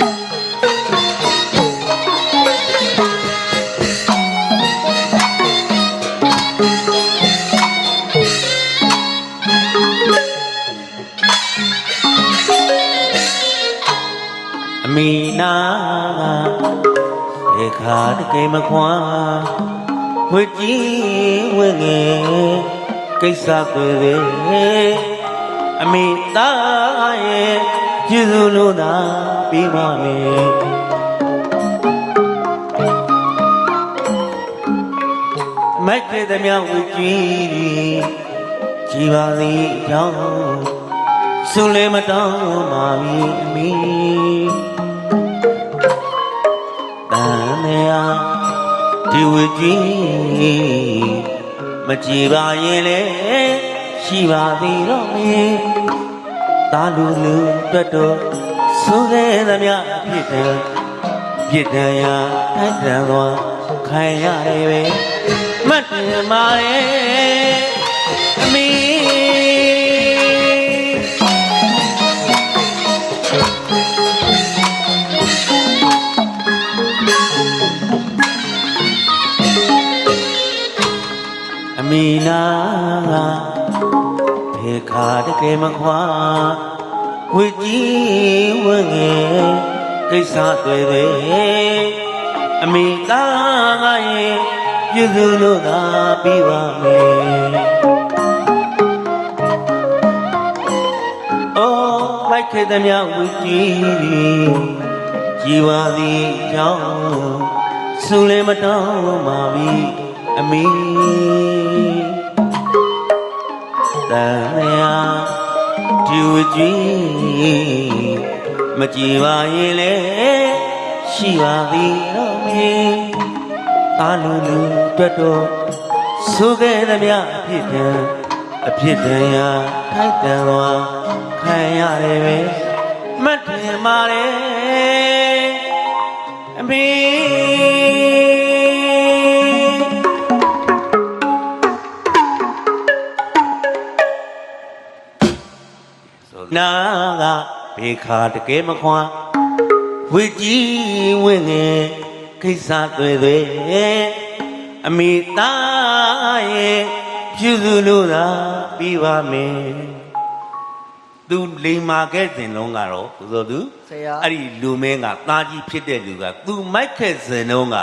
အမိနာရေခါတကိမခွာဝေကြီးဝေငယ်ကိစ္စတွေပဲအမိသားရဲ့ ကျေးဇူးလို့သာပြီးပါမယ်မိုက်တဲ့သမျှဝေကြီးကြည်ပါသည်အကြောင်းဆုလည်းမတောင်းပါမီအမိတန်နေရာဒီဝကြီးမကြည်ပါရင်လေရှိပါသေးတော့မင်း တာလူလူတွတ်တော့ဆုခဲ့သမျှအဖြစ်တယ်ပြစ်တယ်ရာတိုက်တန်သွားခံရတယ်ပဲမတ်တယ်မာရဲ့အမီအမီနာဖေ ခါတကယ်မခွာဝေကြီးဝငယ်ကိစ္စတွေတွေအမီသားငါရဲ့ပြုစုလို့သာပြီးပါမယ်အိုးလိုက်ခဲ့သမျှဝေကြီးကြည်ပါသည်ကြောင့်ဆုလည်းမတောင်းပါပြီအမီ တန်ရာဒီဝကြီးမကြည်ပါရင်လေရှိပါသည်တော့မင်းအာလူလူတွတ်တော့ဆိုခဲ့သမျှအဖြစ်တန်အဖြစ်တန်ရာထိုက်တန်သွားခံရတယ်ပဲမတ်တယ်မာတယ်အမေ နေခါတကယ်မခွာဝိကြီးဝင့်ငယ်ကိစ္စတွေတွေအမိသားရဲ့ပြုစုလို့သာပြီးပါမယ်သူလိမ်မာခဲ့စဉ်လုံးကတော့ဘုသောသူဆရာအဲ့ဒီလူမင်းကတာကြီးဖြစ်တဲ့လူကသူမိုက်ခဲ့စဉ်လုံးက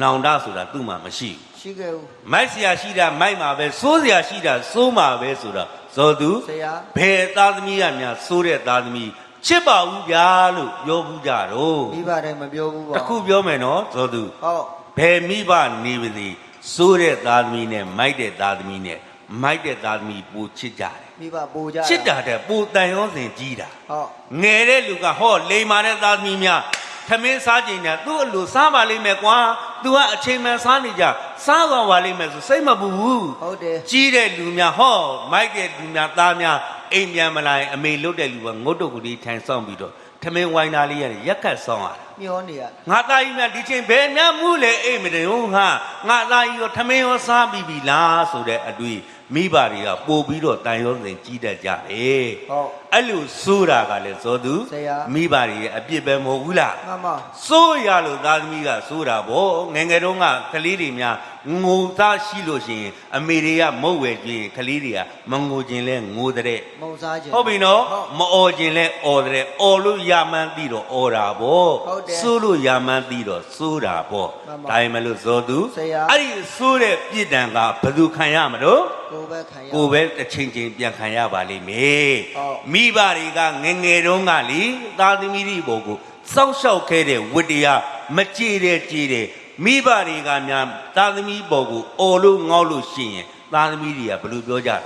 နောင်တဆိုတာသူ့မှာမရှိဘူးရှိခဲ့ဘူးမိုက်ဆရာရှိတာမိုက်မှာပဲစိုးဆရာရှိတာစိုးမှာပဲဆိုတော့ ဇော်သူဆရာဘယ်သားသမီးကများစိုးတဲ့သားသမီးချစ်ပါဘူးဗျာလို့ပြောဘူးကြတော့မိဘတိုင်းမပြောဘူးပါတခုပြောမယ်နော်ဇော်သူဟုတ်ဘယ်မိဘနေပါသည်စိုးတဲ့သားသမီးနဲ့မိုက်တဲ့သားသမီးနဲ့မိုက်တဲ့သားသမီးပူချစ်ကြတယ်မိဘပို့ကြချစ်တာတဲ့ပူတန်ရောစင်ကြီးတာဟုတ်ငယ်တဲ့လူကဟောလိန်မာတဲ့သားသမီးများထမင်းစားကြင်တယ်သူ့အလိုစားပါလိမ့်မယ်ကွာ तू ကအချိန်မှန်စားနေကြစားသွားပါလိမ့်မယ်ဆိုစိတ်မပူဘူးဟုတ်တယ်ကြီးတဲ့လူများဟောမိုက်တဲ့လူများသားများအိမ်ပြန်မလာရင်အမေလွတ်တဲ့လူကငုတ်တုတ်ကလေးထိုင်ဆောင်ပြီးတော့ထမင်းဝိုင်းသားလေးရတယ်ရက်ခတ်ဆောင်ရတာမျောနေရငါသားကြီးများဒီချိန်ဘယ်များမှုလဲအိမ်မတယ်ဟုတ်ဟာငါသားကြီးရောထမင်းရောစားပြီးပြီလားဆိုတဲ့အတွေ့မိဘတွေကပို့ပြီးတော့တန်ရောစင်ကြီးတတ်ကြတယ်ဟုတ်အဲ့လိုစိုးတာကလည်းဇောသူဆရာမိဘတွေရဲ့အပြစ်ပဲမဟုတ်ဘူးလားမှန်ပါစိုးရလို့သားသမီးကစိုးတာဗောငယ်ငယ်တုန်းကကလေးတွေများငိုသားရှိလို့ရှိရင်အမေတွေကမုတ်ဝဲကြည့်ရင်ကလေးတွေကမငိုခြင်းလဲငိုတဲ့မုံစားခြင်းဟုတ်ပြီနော်ဟုတ်မအော်ခြင်းလဲအော်တဲ့အော်လို့ရမှန်းသိတော့အော်တာဗောဟုတ်တယ်စိုးလို့ရမှန်းသိတော့စိုးတာဗောမှန်ပါဒါပေမဲ့လို့ဇောသူဆရာအဲ့ဒီစိုးတဲ့ပြစ်ဒဏ်ကဘယ်သူခံရမလို့ကိုယ်ပဲခံရကိုယ်ပဲတစ်ချိန်ချင်းပြန်ခံရပါလိမ့်မယ်ဟုတ်မိဘတွေကငယ်ငယ်တုန်းကလေသားသမီးတွေဘောကိုစောင့်ရှောက်ခဲ့တဲ့ဝတ္တရားမကြည်တဲ့ကြည်တဲ့မိဘတွေကများသားသမီးဘောကိုအော်လို့ငေါ့လို့ရှိရင်သားသမီးတွေကဘယ်လိုပြောကြလဲ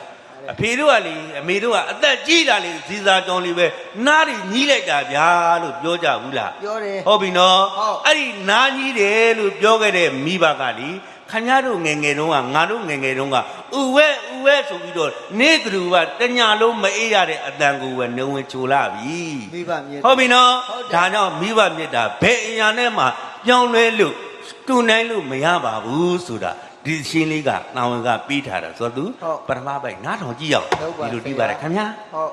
အဖေတို့ကလေအမေတို့ကအသက်ကြီးတာလေဇီစာကြောင်လေးပဲနားတွေညီးလိုက်တာဗျာလို့ပြောကြဘူးလားပြောတယ်ဟုတ်ပြီနော်ဟုတ်အဲ့ဒီနားကြီးတယ်လို့ပြောခဲ့တဲ့မိဘကလေ ခဏတို့ငယ်ငယ်တုန်းကငါတို့ငယ်ငယ်တုန်းကဥဝဲဥဝဲဆိုပြီးတော့နေသူကတညာလုံးမအေးရတဲ့အတန်ကိုပဲနေဝင်ချိုလာပြီမိဘမြေဟုတ်ပြီနော်ဟုတ်တယ်ဒါကြောင့်မိဘမြတ်တာဘယ်အရာနဲ့မှပြောင်းလဲလို့တူနိုင်လို့မရပါဘူးဆိုတာဒီရှင်းလေးကတာဝန်ကပြီးထားတာဆိုတော့သူဟုတ်ပထမပိုင်းနားထောင်ကြည့်ရအောင်ဟုတ်ပါဒီလိုတီးပါတယ်ခင်ဗျာဟုတ်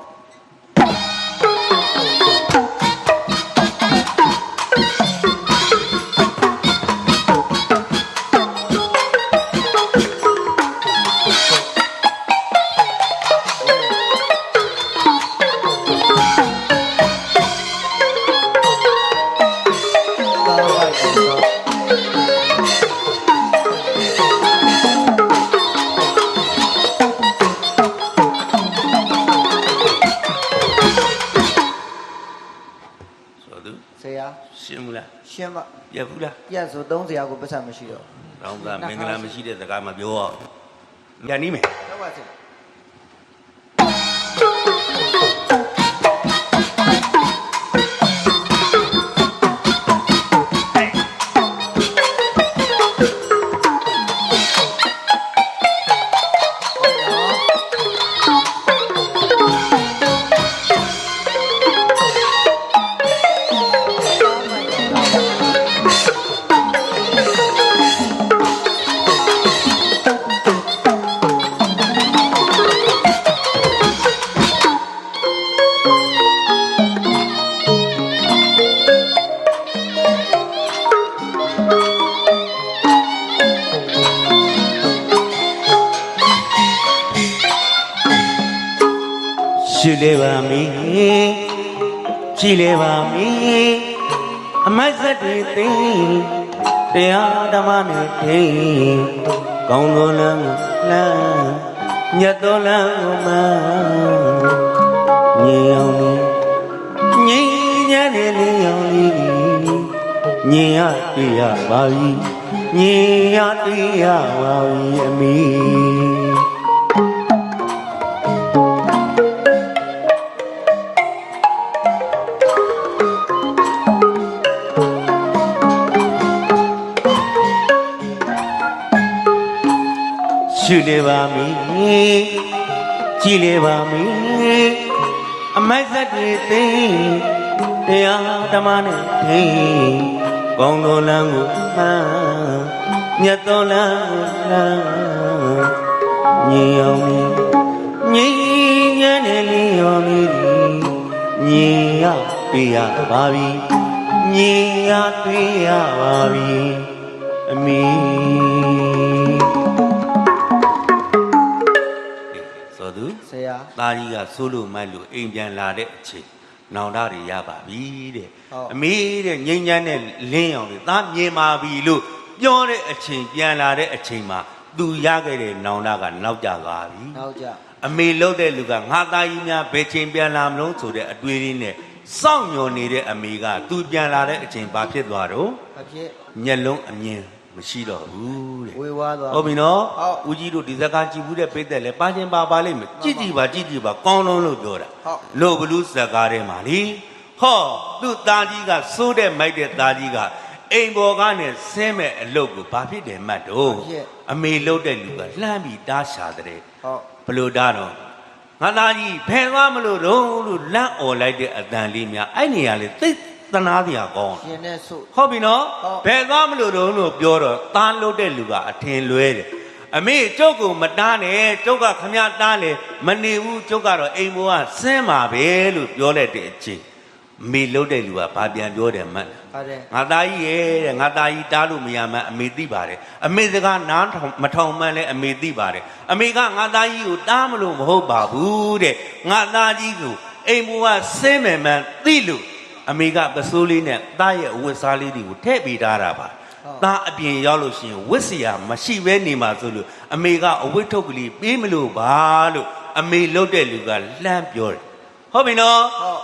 ဆရာရှင်းမလားရှင်းပါပြဘူးလားပြဆိုသုံးဆရာကိုပတ်စံမရှိတော့တော့ကမင်္ဂလာမရှိတဲ့စကားမပြောရအောင်ပြန်နီးမယ်ဟုတ်ပါဆရာ အမတ်စက်တွေသိတရားဓမ္မနဲ့ထိကောင်းသောလမ်းကိုလမ်းညတ်သောလမ်းကိုမှညင်အောင်နေညင်ညံ့နေလင်းအောင်လေးညင်ရတွေ့ရပါပြီညင်ရတွေ့ရပါပြီအမီ ရှုလေပါမည်ကြည်လေပါမည်အမိုက်သက်တွေသိတရားဓမ္မနဲ့ထိကောင်းတော်လမ်းကိုမှန်မြတ်တော်လမ်းကိုလမ်းညီအောင်ညီညီညံ့နေလျော်မီညီရပြရပါပြီညီရတွေ့ရပါပြီအမီ သားကြီးကဆိုးလို့မိုက်လို့အိမ်ပြန်လာတဲ့အချိန်နောင်တတွေရပါပြီတဲ့ဟုတ်အမေတဲ့ငိမ့်ချမ်းတဲ့လင်းရောင်တွေသားမြင်ပါပြီလို့ပြောတဲ့အချိန်ပြန်လာတဲ့အချိန်မှာသူရခဲ့တဲ့နောင်တကနောက်ကျသွားပြီနောက်ကြအမေလှုပ်တဲ့လူကငါသားကြီးများဘယ်ချိန်ပြန်လာမလို့ဆိုတဲ့အတွေးလေးနဲ့စောင့်ညော်နေတဲ့အမေကသူပြန်လာတဲ့အချိန်ဘာဖြစ်သွားတော့အဖြစ်မျက်လုံးအမြင် မရှိတော့ဘူးတဲ့ဝေဝါးသွားဟုတ်ပြီနော်ဟုတ်ဦးကြီးတို့ဒီဇကာကြည်ဘူးတဲ့ပိတ်သက်လဲပါချင်းပါပါလိမ့်မယ်ကြည်ကြည်ပါကြည်ကြည်ပါကောင်းလုံးလို့ပြောတာဟုတ်လို့ဘလူးဇကာထဲမှာလीဟောသူ့သားကြီးကစိုးတဲ့မိုက်တဲ့သားကြီးကအိမ်ပေါ်ကနေဆင်းမဲ့အလုပ်ကိုဘာဖြစ်တယ်မှတ်တော့ဘာဖြစ်အမေလှုပ်တဲ့လူကလှမ်းပြီးတားရှာတဲ့ဟုတ်ဘလို့တားတော့ငါသားကြီးဖယ်သွားမလို့တော့လို့လန့်អော်လိုက်တဲ့အတန်လေးများအဲ့နေရာလေးသိ သနာတရားကောင်းရှင်နဲ့ဆုဟုတ်ပြီနော်ဟုတ်ဘယ်သွားမလို့တုံးလို့ပြောတော့သားလုတ်တဲ့လူကအထင်လွဲတယ်အမေကျုပ်ကိုမတားနဲ့ကျုပ်ကခမရတားလေမနေဘူးကျုပ်ကတော့အိမ်ဘောကဆင်းပါပဲလို့ပြောလိုက်တဲ့အချိန်အမေလုတ်တဲ့လူကဘာပြန်ပြောတယ်မှတ်လားပါတယ်ငါသားကြီးရဲ့တဲ့ငါသားကြီးတားလို့မရမှန်းအမေသိပါတယ်အမေစကားနားထောင်မထောင်မှန်းလဲအမေသိပါတယ်အမေကငါသားကြီးကိုတားမလို့မဟုတ်ပါဘူးတဲ့ငါသားကြီးကိုအိမ်ဘောကဆင်းမယ်မှန်းသိလို့ အမေကပစိုးလေးနဲ့သားရဲ့အဝတ်စားလေးတွေကိုထည့်ပေးထားတာပါသားအပြင်ရောက်လို့ရှိရင်ဝတ်စရာမရှိဘဲနေမှာဆိုလို့အမေကအဝတ်ထုတ်ကလေးပေးမလို့ပါလို့အမေလှုပ်တဲ့လူကလှမ်းပြောတယ်ဟုတ်ပြီနော်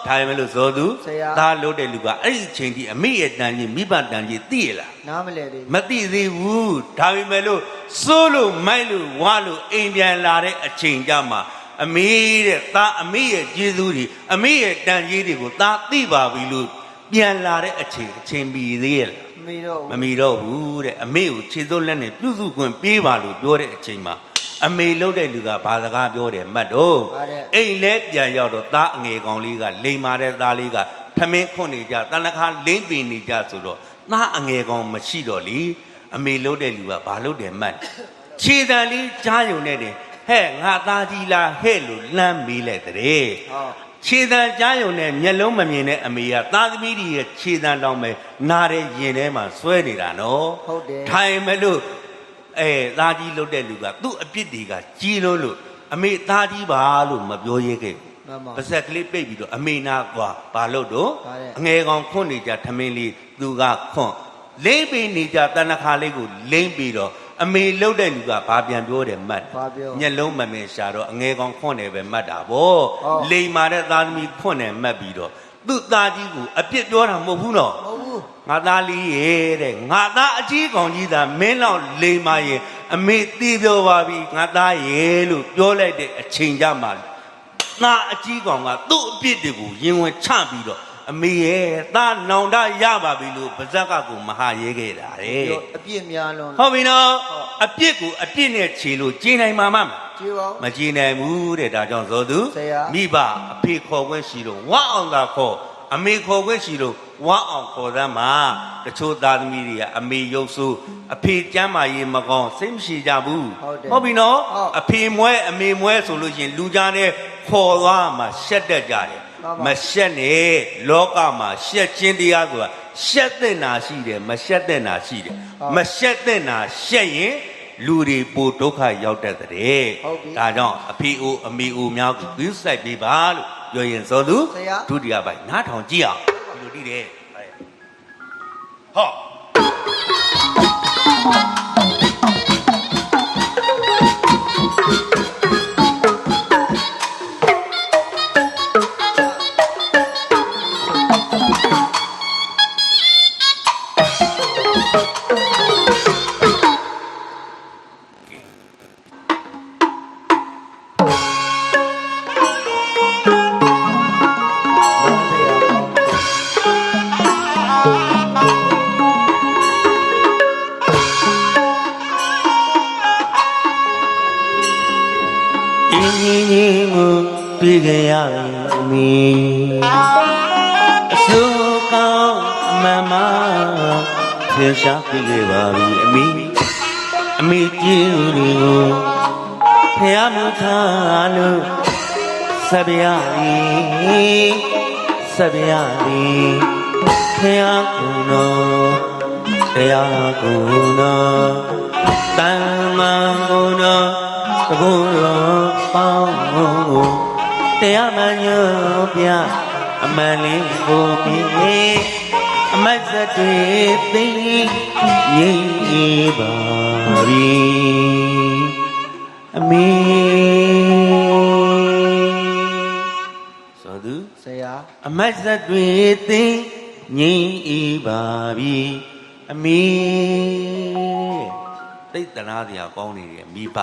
ဒါပေမဲ့လို့ဇော်သူဆရာသားလို့တဲ့လူကအဲ့ဒီအချိန်ထိအမေရဲ့တန်ကြီးမိဘတန်ကြီးသိရလားနားမလဲလေမသိသေးဘူးဒါပေမဲ့လို့စိုးလို့မိုက်လို့ဝါလို့အိမ်ပြန်လာတဲ့အချိန်ကြမှာ အမေတဲ့သားအမေရဲ့ကျေးဇူးတွေအမေရဲ့တန်ကြီးတွေကိုသားသိပါပြီလို့ပြန်လာတဲ့အချိန်အချိန်ပြီးသေးရဲ့လားမီတော့မမီတော့ဘူးတဲ့အမေကိုခြေစုပ်လက်နဲ့ပြုစုခွင့်ပေးပါလို့ပြောတဲ့အချိန်မှာအမေလှုပ်တဲ့လူကဘာစကားပြောတယ်မှတ်တော့ပါတယ်အိမ်လဲပြန်ရောက်တော့သားအငယ်ကောင်လေးကလိန်မာတဲ့သားလေးကထမင်းခွန့်နေကြတဏ္ဍခါလင်းပင်နေကြဆိုတော့သားအငယ်ကောင်မရှိတော့လေအမေလှုပ်တဲ့လူကဘာလှုပ်တယ်မှတ်ခြေတံလေးကြားယုံနဲ့တယ် ဟဲ့ငါသားကြီးလားဟဲ့လို့လှမ်းမေးလိုက်တဲ့ဟုတ်ခြေတံကြားယုံနဲ့မျက်လုံးမမြင်တဲ့အမေကသားသမီးကြီးရဲ့ခြေတံတောင်ပဲနားတဲ့ရင်ထဲမှာဆွဲနေတာနော်ဟုတ်တယ်ထိုင်မလို့အဲသားကြီးလုတ်တဲ့လူကသူ့အပြစ်တွေကကြီးလို့လို့အမေသားကြီးပါလို့မပြောရဲခဲ့ဘူးမှန်ပါပါဇက်ကလေးပိတ်ပြီးတော့အမေနာကွာဘာလို့တော့ဘာလဲအငယ်ကောင်ခွန့်နေကြထမင်းလေးသူကခွန့်လိမ့်ပြီးနေကြတဏ္ဍခါလေးကိုလိမ့်ပြီးတော့ အမေလှုပ်တဲ့လူကဘာပြန်ပြောတယ်မှတ်တယ်ဘာပြောညက်လုံးမမင်ရှာတော့အငယ်ကောင်ခွန့်တယ်ပဲမှတ်တာဗောဟုတ်လိမ်မာတဲ့သားသမီးခွန့်တယ်မှတ်ပြီးတော့သူ့သားကြီးကိုအပြစ်ပြောတာမဟုတ်ဘူးနော်မဟုတ်ဘူးငါသားလေးရဲ့တဲ့ငါသားအကြီးကောင်ကြီးသာမင်းလောက်လိမ်မာရဲ့အမေသိပြောပါပြီငါသားရဲ့လို့ပြောလိုက်တဲ့အချိန်ကြမှာသားအကြီးကောင်ကသူ့အပြစ်တွေကိုရင်ဝင်ချပြီးတော့ အမေရဲ့သားနောင်တရပါပြီလို့ပါဇက်ကကိုမဟာရဲခဲ့တာတဲ့ပြီးတော့အပြစ်များလွန်ဟုတ်ပြီနော်ဟုတ်အပြစ်ကိုအပြစ်နဲ့ခြေလို့ကျင်းနိုင်မှာမမကြည့်ပါဦးမကြည်နိုင်ဘူးတဲ့ဒါကြောင့်ဇောသူဆရာမိဘအဖေခေါ်ခွင့်ရှိလို့ဝမ်းအောင်သာခေါ်အမေခေါ်ခွင့်ရှိလို့ဝမ်းအောင်ခေါ်သမ်းမှာတချို့သားသမီးတွေကအမေရုပ်ဆိုးအဖေကျမ်းမာရေးမကောင်းစိတ်မရှိကြဘူးဟုတ်တယ်ဟုတ်ပြီနော်ဟုတ်အဖေမွဲအမေမွဲဆိုလို့ရှိရင်လူကြားနဲ့ခေါ်သွားမှာရှက်တတ်ကြတယ် မှန်ပါမရှက်နဲ့လောကမှာရှက်ခြင်းတရားဆိုတာရှက်တဲ့နာရှိတယ်မရှက်တဲ့နာရှိတယ်ဟုတ်မရှက်တဲ့နာရှက်ရင်လူတွေပိုဒုက္ခရောက်တတ်တဲ့ဟုတ်ပြီဒါကြောင့်အဖေအိုအမေအိုများကိုပြုစိုက်ပေးပါလို့ပြောရင်စောသူဆရာဒုတိယပိုင်းနားထောင်ကြည့်အောင်ဒီလိုတည်တယ်ဟော ထင်ရှားပြီးခဲ့ပါပြီအမိအမိကြည့်ဦးတွေကိုဖះမူထားလို့စပြရည်စပြရည်ဖះကုံတော်တရားကုံတော်တန်မန်ကုံတော်တကုံတော်ပေါင်းကိုတရားမှန်ညွတ်ပြအမှန်လေးကိုပြေအမတ်စတွေသိငြိမ်ပါပြီအမေသောသူဆရာအမတ်ဇတ်တွေသိငြိမ်ဤပါပြီအမေတိတ်တနာတရားကောင်းနေတယ်မိဘ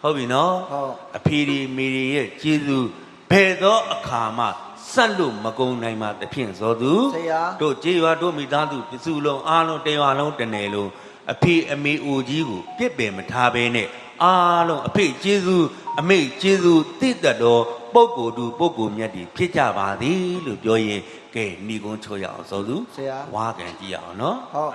ဟုတ်ပြီနော်ဟုတ်အဖေဒီမေဒီရဲ့ကျေးဇူး ဘယ်သောအခါမှဆက်လို့မကုံနိုင်မှာတဖြင့်သောသူဆရာတို့ကြေးရွာတို့မိသားစုပစုလုံးအားလုံးတရွာလုံးတနယ်လုံးအဖေအမေအိုကြီးကိုပြစ်ပင်မထားဘဲနဲ့အားလုံးအဖေကျေးဇူးအမေကျေးဇူးတည်တတ်တော်ပုဂ္ဂိုလ်သူပုဂ္ဂိုလ်မြတ်ဒီဖြစ်ကြပါသည်လို့ပြောရင်ကဲမိကုန်းချိုးရအောင်သောသူဆရာဝါကန်ကြည့်ရအောင်နော်ဟုတ်